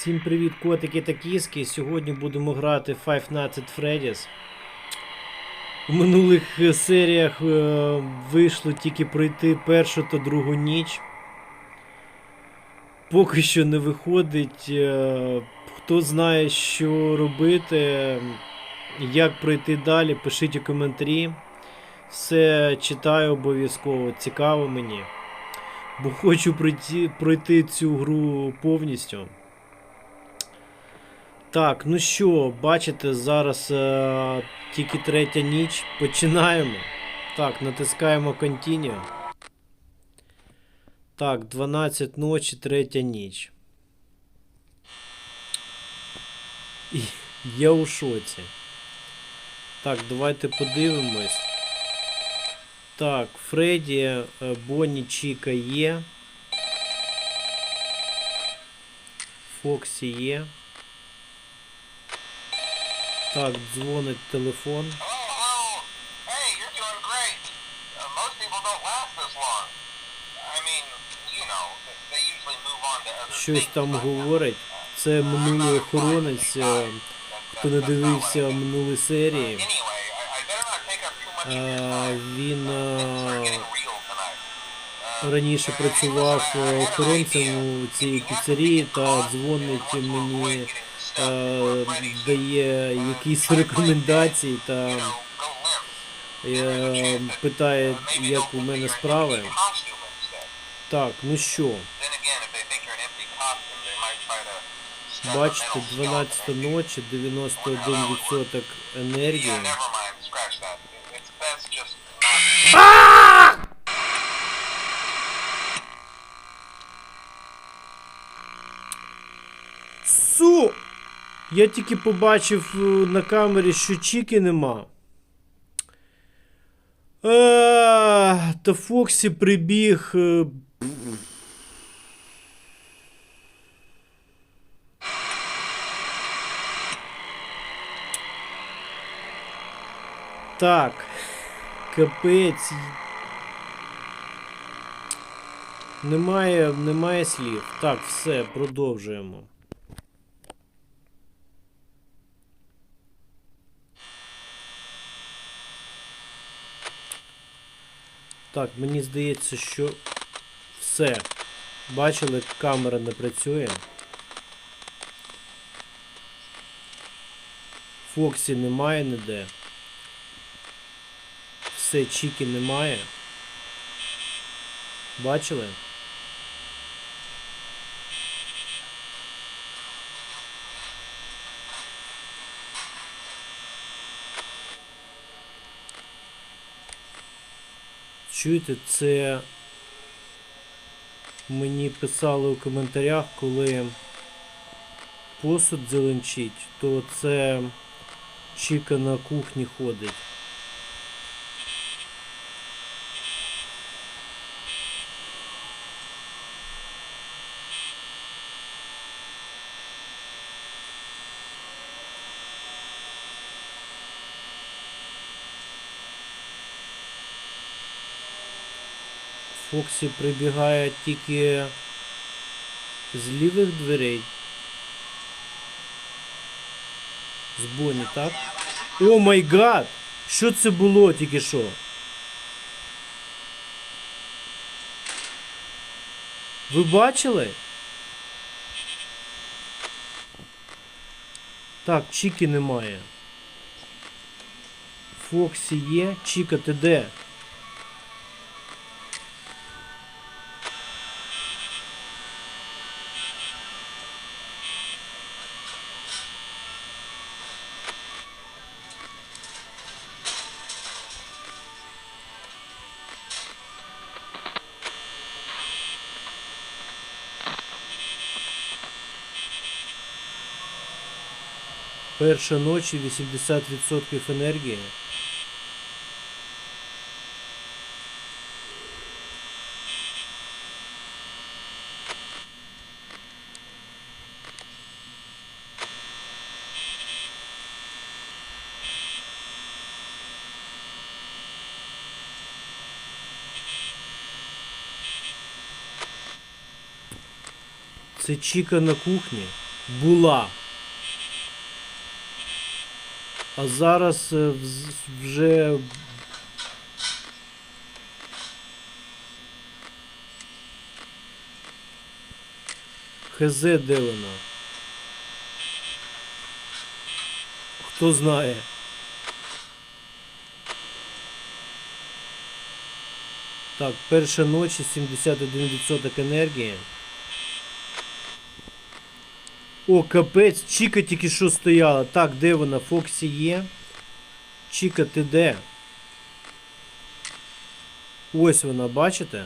Всім привіт, котики та кіски. Сьогодні будемо грати Five Nights at Freddy's. У минулих е, серіях е, вийшло тільки пройти першу та другу ніч. Поки що не виходить. Е, хто знає, що робити, як пройти далі, пишіть у коментарі. Все читаю обов'язково, цікаво мені. Бо хочу пройти, пройти цю гру повністю. Так, ну що, бачите, зараз е, тільки третя ніч. Починаємо. Так, натискаємо Continue. Так, 12 ночі, третя ніч. І я у шоці. Так, давайте подивимось. Так, Фредді, е, Бонні, Чіка є. Фоксі є. Так, дзвонить телефон. Uh, Щось там uh, говорить. Це минулий охоронець. е, Хто не дивився минулі серії, е, він е. Uh, раніше uh, працював е, охоронцем у цій піцерії та дзвонить мені, е, дає uh, якісь рекомендації та е, питає, як у мене справи. Так, ну що, Then again, if they think you're Я тільки побачив е, на камері, що Чіки нема. А, та Фоксі прибіг. е, Так. Капець. Немає, немає слів. Так, все, продовжуємо. Так, мені здається, що все. Бачили, камера не працює. Фоксі немає ніде. Все, Чіки немає. Бачили? Чуєте, це мені писали у коментарях, коли посуд зеленчить, то це Чіка на кухні ходить. Фоксі прибігає тільки з лівих дверей. З Бонні, так? О май гад! Що це було тільки що? Ви бачили? Так, Чіки немає. Фоксі є. Чіка, ти де? Перша ночі 80% енергії. Це Чіка на кухні. була. А зараз е, вже ХЗ де вона? Хто знає? Так, перша ночі 71% енергії. О, капець, Чіка тільки що стояла. Так, де вона? Фоксі є. Чіка, ти де? Ось вона, бачите?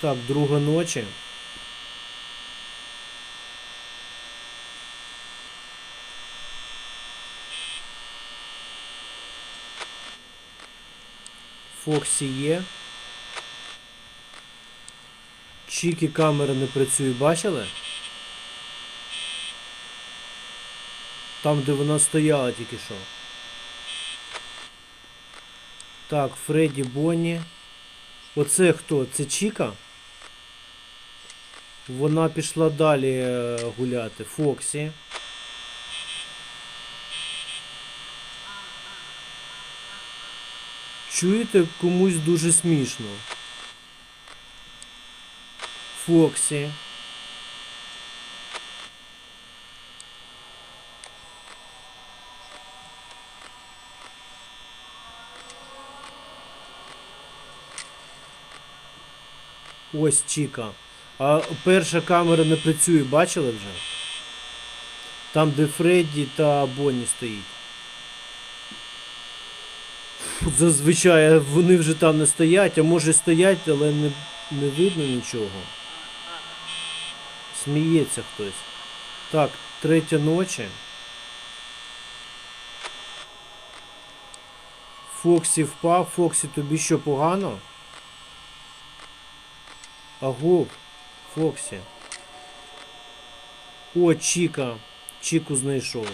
Так, друга ночі. Фоксі є. Чікі камера не працює, бачили? Там, де вона стояла тільки що. Так, Фредді Бонні. Оце хто? Це Чіка? Вона пішла далі е, гуляти. Фоксі. Чуєте, комусь дуже смішно. Фоксі. Ось Чіка. А перша камера не працює, бачили вже? Там, де Фредді та Бонні стоїть. Зазвичай вони вже там не стоять, а може стоять, але не, не видно нічого. Сміється хтось. Так, третя ночі. Фоксі впав. Фоксі, тобі що погано? Аго, Фоксі. О, Чіка. Чіку знайшов.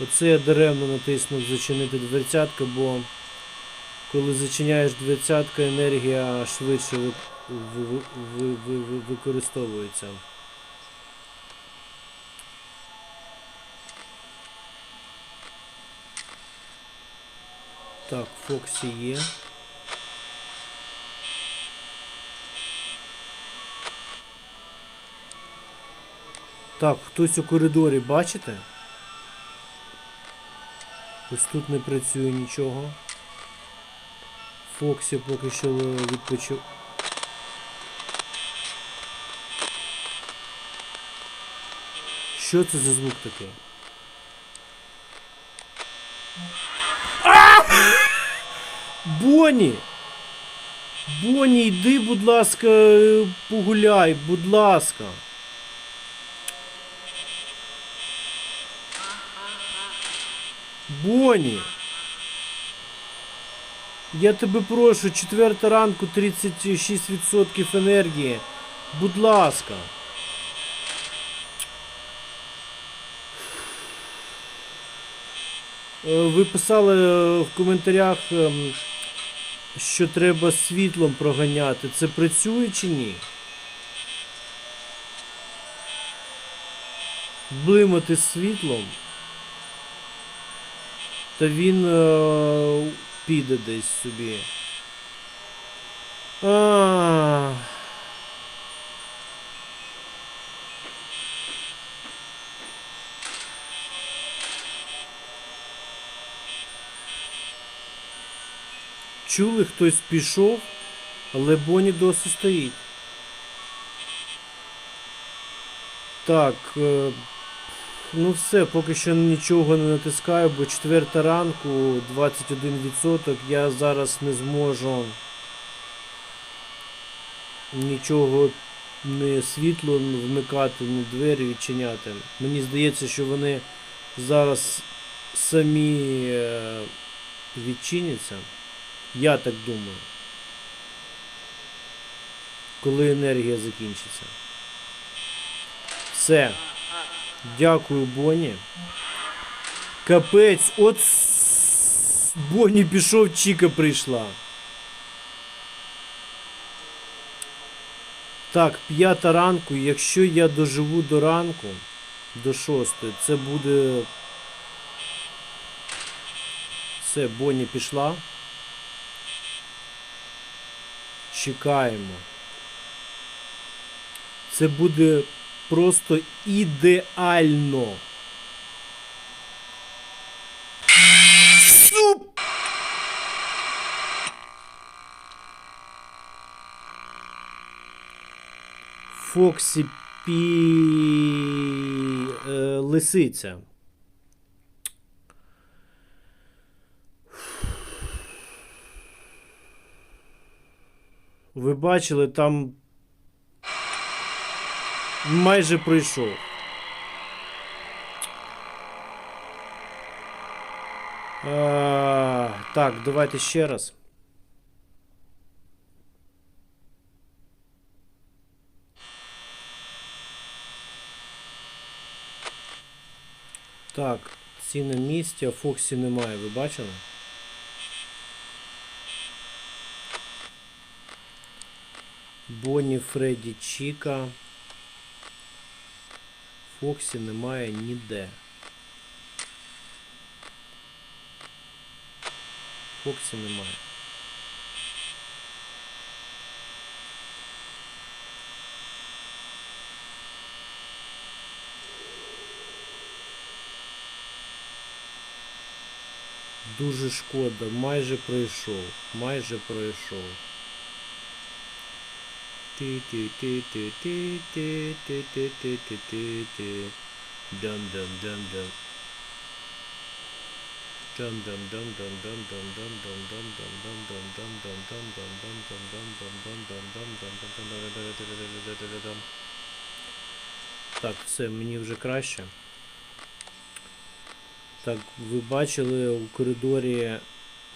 Оце я даремно натиснув зачинити дверцятка, бо коли зачиняєш дверцятка, енергія швидше ви, ви, ви, ви, ви, ви- використовується. Так, Фоксі є. Так, хтось у коридорі, бачите? Ось тут не працює нічого. Фоксі поки що відпочив. Що це за звук такий? Боні! Боні, йди, будь ласка, погуляй, будь ласка. Боні. Я тебе прошу, четверта ранку 36% енергії. Будь ласка. Е, Ви писали е, в коментарях, ем, що треба світлом проганяти. Це працює чи ні? Блимати світлом. Та він е, піде десь собі. А. Чули, хтось пішов, але Боні досі стоїть. Так. Е, Ну все, поки що нічого не натискаю, бо четверта ранку, 21%, я зараз не зможу нічого не світло вмикати, не двері відчиняти. Мені здається, що вони зараз самі е, відчиняться. Я так думаю. Коли енергія закінчиться. Все. Дякую, Бонні. Капець, от Бонні пішов, Чіка прийшла. Так, п'ята ранку. Якщо я доживу до ранку, до шостої, це буде. Все, Бонні пішла. Чекаємо. Це буде просто ідеально. Суп! Фоксі Пі... Е, лисиця. Ви бачили, там майже пройшов. А, так, давайте ще раз. Так, ці на місці, а Фоксі немає, ви бачили? Бонні, Фредді, Чіка. Фоксі немає ніде. Фоксі немає. Дуже шкода, майже пройшов, майже пройшов. Дам-дам-дам-дам-дам-дам-дам. Так, все, мені вже краще. Так, ви бачили у коридорі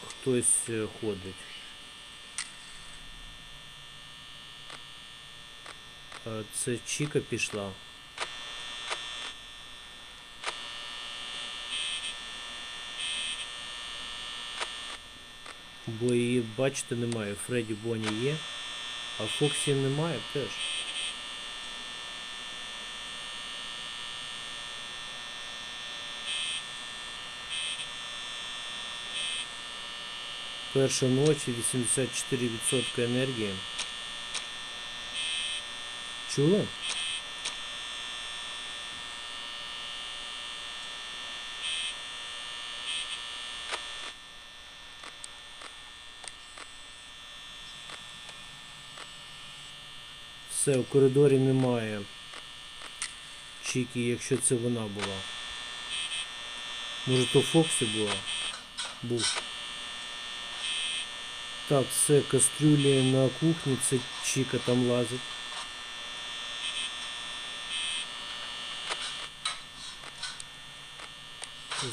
хтось е, ходить. Це Чіка пішла. Бо її, бачите, немає. Фредді Бонні є, а Фоксі немає теж. Перша ночі 84% енергії. Чули? Все, в коридорі немає. Чікі, якщо це вона була. Може то Фоксі була? Був. Так, все, кастрюлі на кухні, це Чіка там лазить.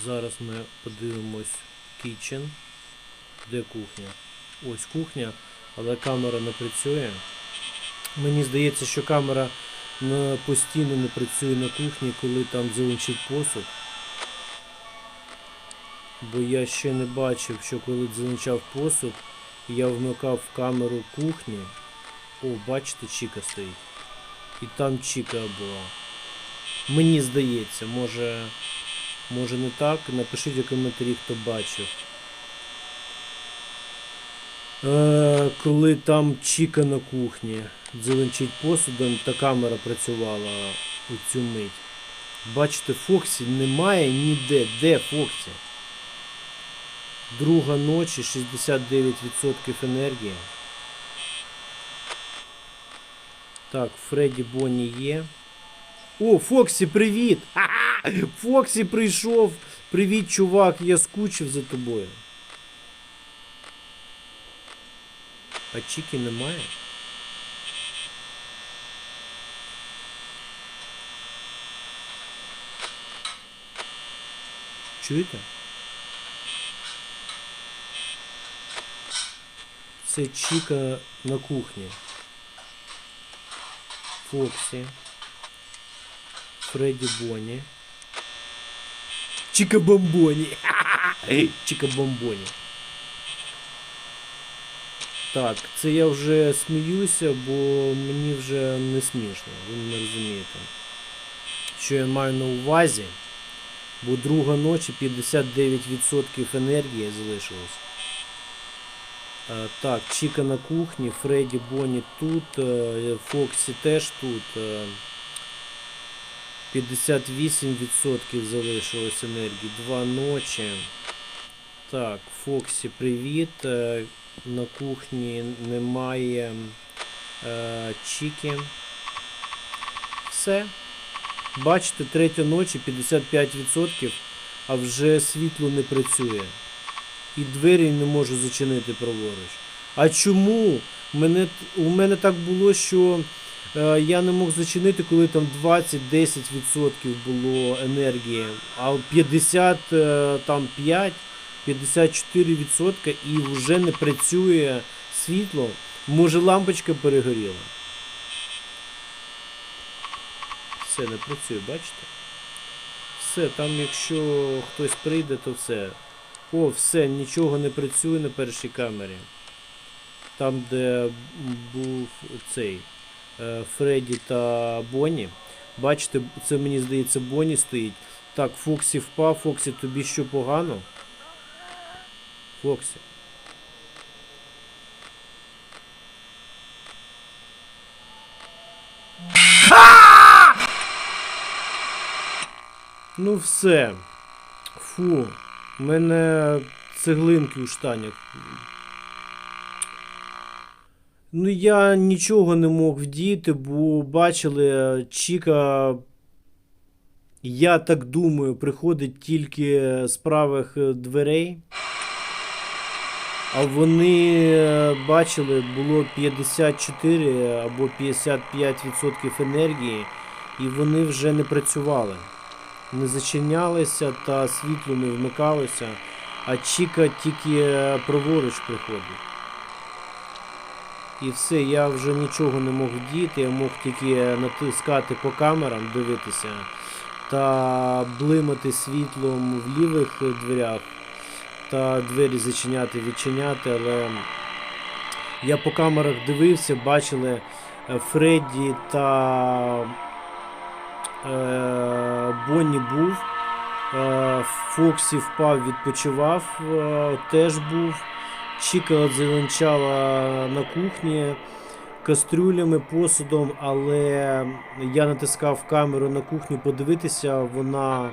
Зараз ми подивимось kitchen. Де кухня? Ось кухня, але камера не працює. Мені здається, що камера постійно не працює на кухні, коли там дзеленчить посуд. Бо я ще не бачив, що коли дзеленчав посуд, я вмикав камеру кухні. О, бачите, Чіка стоїть. І там Чіка була. Мені здається, може. Може не так? Напишіть у коментарі, хто бачив. Е, коли там Чіка на кухні дзеленчить посудом, та камера працювала у цю мить. Бачите, Фоксі немає ніде. Де Фоксі? Друга ночі, 69% енергії. Так, Фредді Бонні є. О, Фоксі, привіт! Ха-ха! Фоксі прийшов. Привіт, чувак, я скучив за тобою. А Чікі немає? Чуєте? Це Чіка на кухні. Фоксі. Фредді Бонні. Чіка Бомбоні. Чіка Бомбоні. Так, це я вже сміюся, бо мені вже не смішно, ви не розумієте. Що я маю на увазі, бо друга ночі 59% енергії залишилось. Е, Так, Чіка на кухні, Фредді Бонні тут, е, Фоксі теж тут. Е, 58% залишилось енергії. Два ночі. Так, Фоксі, привіт. Е, На кухні немає е, Чіки. Все. Бачите, третя ночі 55%, а вже світло не працює. І двері не можу зачинити праворуч. А чому? Мене, у мене так було, що я не мог зачинити, коли там 20-10% було енергії, а 50, е, там 5, 54% і вже не працює світло. Може лампочка перегоріла. Все, не працює, бачите? Все, там якщо хтось прийде, то все. О, все, нічого не працює на першій камері. Там, де був цей е, Фредді та Бонні. Бачите, це мені здається, Бонні стоїть. Так, Фоксі впав, Фоксі, тобі що погано? Фоксі. Ну все. Фу. У мене цеглинки у штанях. Ну, я нічого не мог вдіяти, бо бачили, Чіка, я так думаю, приходить тільки з правих е, дверей. А вони е, бачили, було 54 або 55% енергії, і вони вже не працювали. Не зачинялися та світло не вмикалося, а Чіка тільки е, праворуч приходить. І все, я вже нічого не мог вдіяти, я мог тільки натискати по камерам, дивитися та блимати світлом в лівих дверях та двері зачиняти, відчиняти, але я по камерах дивився, бачили е, Фредді та е, Бонні був. Е, Фоксі впав, відпочивав, е, теж був. Чіка зеленчала на кухні кастрюлями, посудом, але я натискав камеру на кухню подивитися, вона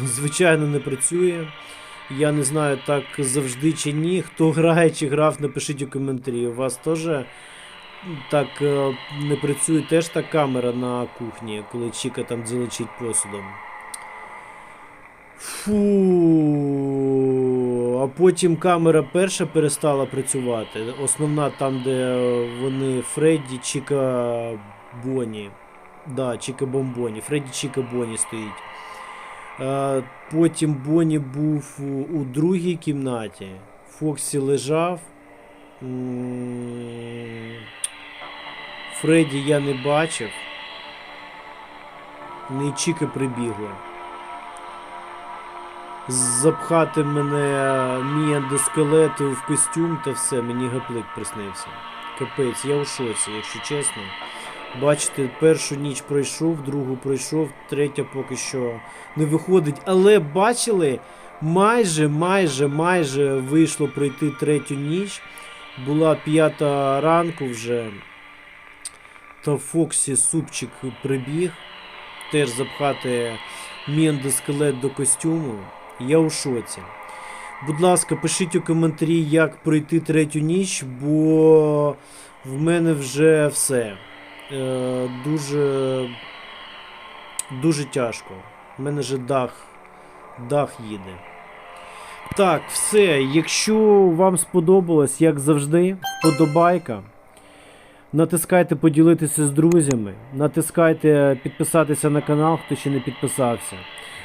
звичайно не працює. Я не знаю, так завжди чи ні. Хто грає чи грав, напишіть у коментарі. У вас теж так е, не працює теж та камера на кухні, коли Чіка там дзеленчить посудом. Фу. А потім камера перша перестала працювати. Основна там, де вони Фредді, Чіка Бонні. Да, Чіка Бомбоні. Фредді Чіка Бонні стоїть. Потім Бонні був у, другій кімнаті. Фоксі лежав. Фредді я не бачив. Не Чіка прибігла. Запхати мене мій ендоскелет в костюм та все, мені гаплик приснився. Капець, я у шоці, якщо чесно. Бачите, першу ніч пройшов, другу пройшов, третя поки що не виходить. Але бачили, майже, майже, майже вийшло пройти третю ніч. Була п'ята ранку вже. Та Фоксі супчик прибіг. Теж запхати мій ендоскелет до костюму. Я у шоці. Будь ласка, пишіть у коментарі, як пройти третю ніч, бо в мене вже все. Е, дуже, дуже тяжко. У мене вже дах, дах їде. Так, все. Якщо вам сподобалось, як завжди, вподобайка. Натискайте поділитися з друзями. Натискайте підписатися на канал, хто ще не підписався.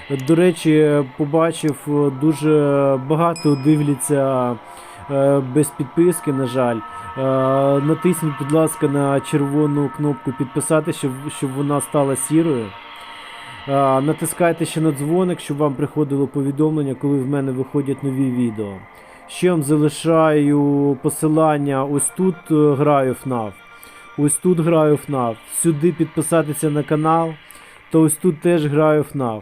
До речі, побачив е, дуже багато дивляться е, без підписки, на жаль. Е, натисніть, будь ласка, на червону кнопку підписати, щоб, щоб вона стала сірою. Е, натискайте ще на дзвоник, щоб вам приходило повідомлення, коли в мене виходять нові відео. Ще вам залишаю посилання. Ось тут е, граю FNAF. Ось тут граю FNAF. Сюди підписатися на канал. Та ось тут теж граю FNAF.